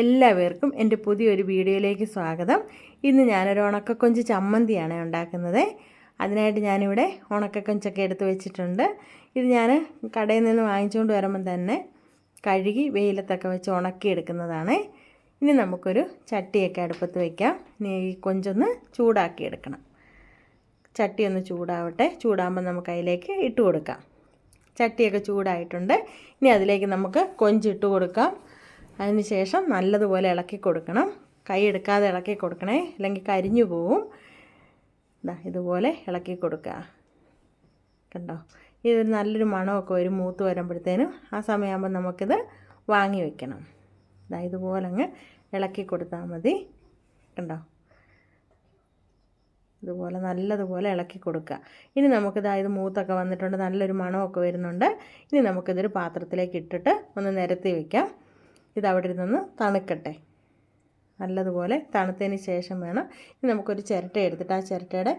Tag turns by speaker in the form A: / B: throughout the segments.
A: എല്ലാവർക്കും എന്റെ പുതിയൊരു വീഡിയോയിലേക്ക് സ്വാഗതം. ഇന്ന് ഞാനൊരു ഉണക്കക്കൊഞ്ച് ചമ്മന്തിയാണ് ഉണ്ടാക്കുന്നത്. അതിനായിട്ട് ഞാനിവിടെ ഉണക്കക്കൊഞ്ചൊക്കെ എടുത്ത് വെച്ചിട്ടുണ്ട്. ഇത് ഞാൻ കടയിൽ നിന്ന് വാങ്ങിച്ചുകൊണ്ട് വരുമ്പം തന്നെ കഴുകി വെയിലത്തൊക്കെ വെച്ച് ഉണക്കിയെടുക്കുന്നതാണ്. ഇനി നമുക്കൊരു ചട്ടിയൊക്കെ അടുപ്പത്ത് വയ്ക്കാം ഈ കൊഞ്ചൊന്ന് ചൂടാക്കി എടുക്കണം ചട്ടി ഒന്ന് ചൂടാവട്ടെ. ചൂടാകുമ്പോൾ നമുക്ക് അതിലേക്ക് ഇട്ട് കൊടുക്കാം. ചട്ടിയൊക്കെ ചൂടായിട്ടുണ്ട്. ഇനി അതിലേക്ക് നമുക്ക് കൊഞ്ചിട്ട് കൊടുക്കാം. അതിന് ശേഷം നല്ലതുപോലെ ഇളക്കി കൊടുക്കണം. കൈ എടുക്കാതെ ഇളക്കി കൊടുക്കണേ. അല്ലെങ്കിൽ കരിഞ്ഞു പോവും. ഇതാ ഇതുപോലെ ഇളക്കി കൊടുക്കുക. കണ്ടോ? ഇത് നല്ലൊരു മണമൊക്കെ ഒരു മൂത്ത് വരുമ്പോഴത്തേനും ആ സമയമാകുമ്പോൾ നമുക്കിത് വാങ്ങി വയ്ക്കണം ഇതാ ഇതുപോലെ അങ്ങ് ഇളക്കി കൊടുത്താൽ മതി. കണ്ടോ? ഇതുപോലെ നല്ലതുപോലെ ഇളക്കി കൊടുക്കുക. ഇനി നമുക്കിത് ഇത് മൂത്തൊക്കെ വന്നിട്ടുണ്ട്. നല്ലൊരു മണമൊക്കെ വരുന്നുണ്ട്. ഇനി നമുക്കിതൊരു പാത്രത്തിലേക്ക് ഇട്ടിട്ട് ഒന്ന് നിരത്തി വയ്ക്കാം ഇത് അവിടെ ഇരുന്നൊന്ന് തണുക്കട്ടെ. നല്ലതുപോലെ തണുത്തതിന് ശേഷം വേണം ഇനി നമുക്കൊരു ചിരട്ട എടുത്തിട്ട് ആ ചിരട്ടയുടെ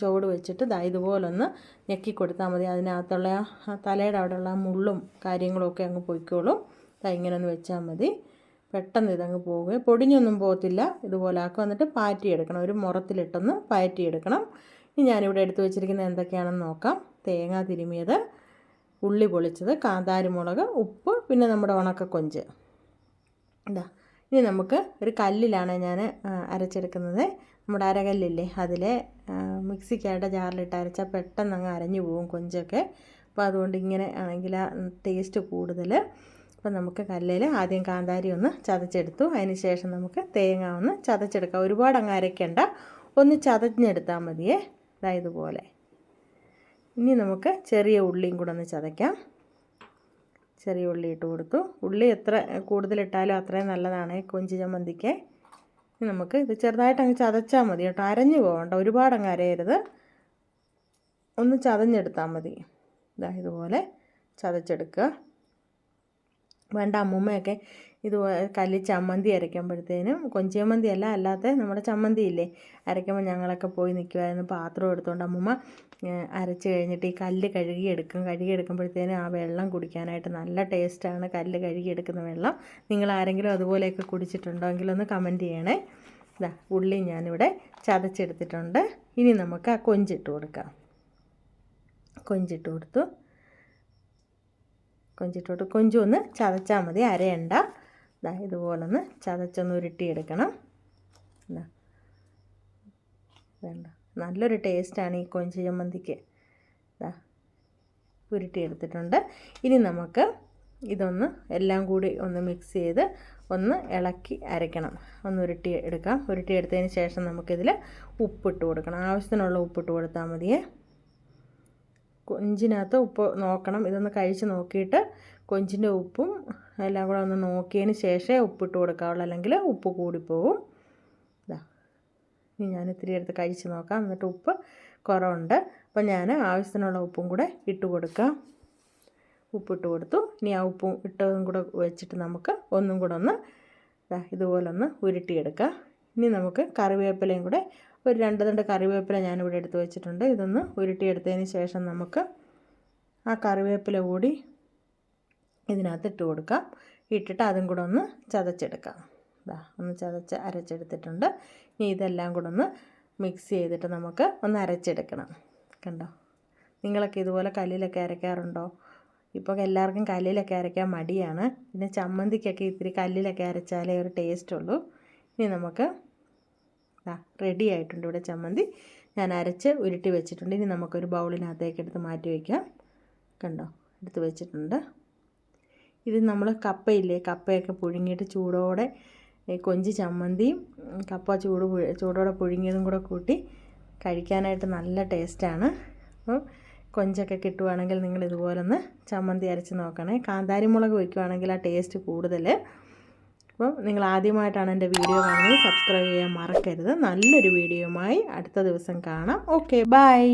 A: ചുവട് വെച്ചിട്ട് ദാ ഇതുപോലൊന്ന് ഞെക്കി കൊടുത്താൽ മതി. അതിനകത്തുള്ള ആ തലയുടെ അവിടെയുള്ള ആ മുള്ളും കാര്യങ്ങളും ഒക്കെ അങ്ങ് പൊയ്ക്കോളും. ദാ ഇങ്ങനെ ഒന്ന് വെച്ചാൽ മതി. പെട്ടെന്ന് ഇതങ്ങ് പോവുകയും. പൊടിഞ്ഞൊന്നും പോകത്തില്ല. ഇതുപോലെ ആക്കുക എന്നിട്ട് പാറ്റിയെടുക്കണം. ഒരു മുറത്തിലിട്ടൊന്ന് പാറ്റിയെടുക്കണം. ഇനി ഞാനിവിടെ എടുത്തു വെച്ചിരിക്കുന്നത് എന്തൊക്കെയാണെന്ന് നോക്കാം. തേങ്ങ തിരുമിയത് ഉള്ളി പൊളിച്ചത് കാന്താരിമുളക് ഉപ്പ് പിന്നെ നമ്മുടെ ഉണക്കക്കൊഞ്ച്. ഇതാ. ഇനി നമുക്ക് ഒരു കല്ലിലാണ് ഞാൻ അരച്ചെടുക്കുന്നത്. നമ്മുടെ അരകല്ലില്ലേ അതിൽ മിക്സിക്കായിട്ട് ജാറിലിട്ട് അരച്ചാൽ പെട്ടെന്ന് അങ്ങ് അരഞ്ഞു പോകും കൊഞ്ചൊക്കെ. അപ്പോൾ അതുകൊണ്ട് ഇങ്ങനെ ആണെങ്കിൽ ആ ടേസ്റ്റ് കൂടുതൽ. അപ്പോൾ നമുക്ക് കല്ലിൽ ആദ്യം കാന്താരി ഒന്ന് ചതച്ചെടുത്തു. അതിന് ശേഷം നമുക്ക് തേങ്ങ ഒന്ന് ചതച്ചെടുക്കാം. ഒരുപാട് അങ്ങ് അരയ്ക്കണ്ട. ഒന്ന് ചതഞ്ഞെടുത്താൽ മതിയേ. അതായത് പോലെ ഇനി നമുക്ക് ചെറിയ ഉള്ളിയും കൂടെ ഒന്ന് ചതയ്ക്കാം. ചെറിയ ഉള്ളി ഇട്ട് കൊടുത്തു ഉള്ളി എത്ര കൂടുതലിട്ടാലും അത്രയും നല്ലതാണ് കൊഞ്ച് ചമ്മന്തിക്ക്. നമുക്ക് ഇത് ചെറുതായിട്ട് അങ്ങ് ചതച്ചാൽ മതി കേട്ടോ. അരഞ്ഞു പോകണ്ട ഒരുപാട് അങ്ങ് അരയരുത്. ഒന്ന് ചതഞ്ഞെടുത്താൽ മതി. ഇതാ ഇതുപോലെ ചതച്ചെടുക്കുക. വേണ്ട അമ്മൂമ്മയൊക്കെ ഇതുപോലെ കല്ലിൽ ചമ്മന്തി അരയ്ക്കുമ്പോഴത്തേനും കൊഞ്ചിയമ്മന്തി അല്ല അല്ലാത്ത നമ്മുടെ ചമ്മന്തി ഇല്ലേ അരയ്ക്കുമ്പോൾ ഞങ്ങളൊക്കെ പോയി നിൽക്കുമായിരുന്നു പാത്രം എടുത്തുകൊണ്ട് അമ്മമ്മ അരച്ച് കഴിഞ്ഞിട്ട് ഈ കല്ല് കഴുകിയെടുക്കും. കഴുകിയെടുക്കുമ്പോഴത്തേനും ആ വെള്ളം കുടിക്കാനായിട്ട് നല്ല ടേസ്റ്റാണ് കല്ല് കഴുകിയെടുക്കുന്ന വെള്ളം. നിങ്ങൾ ആരെങ്കിലും അതുപോലെയൊക്കെ കുടിച്ചിട്ടുണ്ടോ എങ്കിലൊന്ന് കമന്റ് ചെയ്യണേ. ഇതാ ഉള്ളി ഞാനിവിടെ ചതച്ചെടുത്തിട്ടുണ്ട്. ഇനി നമുക്ക് ആ കൊഞ്ചിട്ട് കൊടുക്കാം. കൊഞ്ചിട്ട് കൊടുത്തു. കൊഞ്ചിട്ട് കൊടുത്തു. കൊഞ്ചൊന്ന് ചതച്ചാൽ മതി അരയണ്ട. ഇതാ ഇതുപോലൊന്ന് ചതച്ചൊന്ന് ഉരുട്ടിയെടുക്കണം. വേണ്ട. നല്ലൊരു ടേസ്റ്റാണ് ഈ കൊഞ്ച് ചമ്മന്തിക്ക്. ഇതാ ഉരുട്ടിയെടുത്തിട്ടുണ്ട്. ഇനി നമുക്ക് ഇതൊന്ന് എല്ലാം കൂടി ഒന്ന് മിക്സ് ചെയ്ത് ഒന്ന് ഇളക്കി അരയ്ക്കണം. ഒന്ന് ഉരുട്ടി എടുക്കാം. ഉരുട്ടിയെടുത്തതിന് ശേഷം നമുക്കിതിൽ ഉപ്പിട്ട് കൊടുക്കണം. ആവശ്യത്തിനുള്ള ഉപ്പിട്ട് കൊടുത്താൽ മതിയേ. കൊഞ്ചിനകത്ത് ഉപ്പ് നോക്കണം. ഇതൊന്ന് കഴിച്ച് നോക്കിയിട്ട് കൊഞ്ചിന്റെ ഉപ്പും എല്ലാം കൂടെ ഒന്ന് നോക്കിയതിന് ശേഷമേ ഉപ്പിട്ട് കൊടുക്കാവുള്ളൂ. അല്ലെങ്കിൽ ഉപ്പ് കൂടിപ്പോവും. ഇതാ ഇനി ഞാൻ ഇത്തിരി എടുത്ത് കഴിച്ച് നോക്കാം. എന്നിട്ട് ഉപ്പ് കുറവുണ്ട്. അപ്പം ഞാൻ ആവശ്യത്തിനുള്ള ഉപ്പും കൂടെ ഇട്ട് കൊടുക്കാം. ഉപ്പിട്ട് കൊടുത്തു. ഇനി ആ ഉപ്പും ഇട്ടതും കൂടെ വെച്ചിട്ട് നമുക്ക് ഒന്നും കൂടെ ഒന്ന് ഇതുപോലെ ഒന്ന് ഉരുട്ടിയെടുക്കാം. ഇനി നമുക്ക് കറിവേപ്പിലയും കൂടെ ഒരു രണ്ട് രണ്ട് കറിവേപ്പില ഞാനിവിടെ എടുത്ത് വെച്ചിട്ടുണ്ട്. ഇതൊന്ന് ഉരുട്ടിയെടുത്തതിന് ശേഷം നമുക്ക് ആ കറിവേപ്പില കൂടി ഇതിനകത്ത് ഇട്ട് കൊടുക്കാം. ഇട്ടിട്ട് അതും കൂടെ ഒന്ന് ചതച്ചെടുക്കാം. ഇതാ ഒന്ന് ചതച്ച് അരച്ചെടുത്തിട്ടുണ്ട്. ഇനി ഇതെല്ലാം കൂടെ ഒന്ന് മിക്സ് ചെയ്തിട്ട് നമുക്ക് ഒന്ന് അരച്ചെടുക്കണം. കണ്ടോ? നിങ്ങളൊക്കെ ഇതുപോലെ കല്ലിലൊക്കെ അരയ്ക്കാറുണ്ടോ? ഇപ്പോൾ എല്ലാവർക്കും കല്ലിലൊക്കെ അരയ്ക്കാൻ മടിയാണ്. പിന്നെ ചമ്മന്തിക്കൊക്കെ ഇത്തിരി കല്ലിലൊക്കെ അരച്ചാലേ ഒരു ടേസ്റ്റ് ഉള്ളൂ. ഇനി നമുക്ക് റെഡി ആയിട്ടുണ്ട് ഇവിടെ ചമ്മന്തി. ഞാൻ അരച്ച് ഉരുട്ടി വെച്ചിട്ടുണ്ട്. ഇനി നമുക്കൊരു ബൗളിനകത്തേക്ക് എടുത്ത് മാറ്റി വയ്ക്കാം കണ്ടോ? എടുത്ത് വെച്ചിട്ടുണ്ട്. ഇത് നമ്മൾ കപ്പയില്ലേ കപ്പയൊക്കെ പുഴുങ്ങിയിട്ട് ചൂടോടെ കൊഞ്ച് ചമ്മന്തിയും കപ്പ ചൂട് ചൂടോടെ പുഴുങ്ങിയതും കൂടെ കൂട്ടി കഴിക്കാനായിട്ട് നല്ല ടേസ്റ്റാണ്. അപ്പോൾ കൊഞ്ചൊക്കെ കിട്ടുവാണെങ്കിൽ നിങ്ങൾ ഇതുപോലെ ഒന്ന് ചമ്മന്തി അരച്ച് നോക്കണേ. കാന്താരി മുളക് വയ്ക്കുവാണെങ്കിൽ ആ ടേസ്റ്റ് കൂടുതൽ അപ്പം നിങ്ങൾ ആദ്യമായിട്ടാണ് എന്റെ വീഡിയോ കാണുന്നത് സബ്സ്ക്രൈബ് ചെയ്യാൻ മറക്കരുത്. നല്ലൊരു വീഡിയോയുമായി അടുത്ത ദിവസം കാണാം. Okay bye.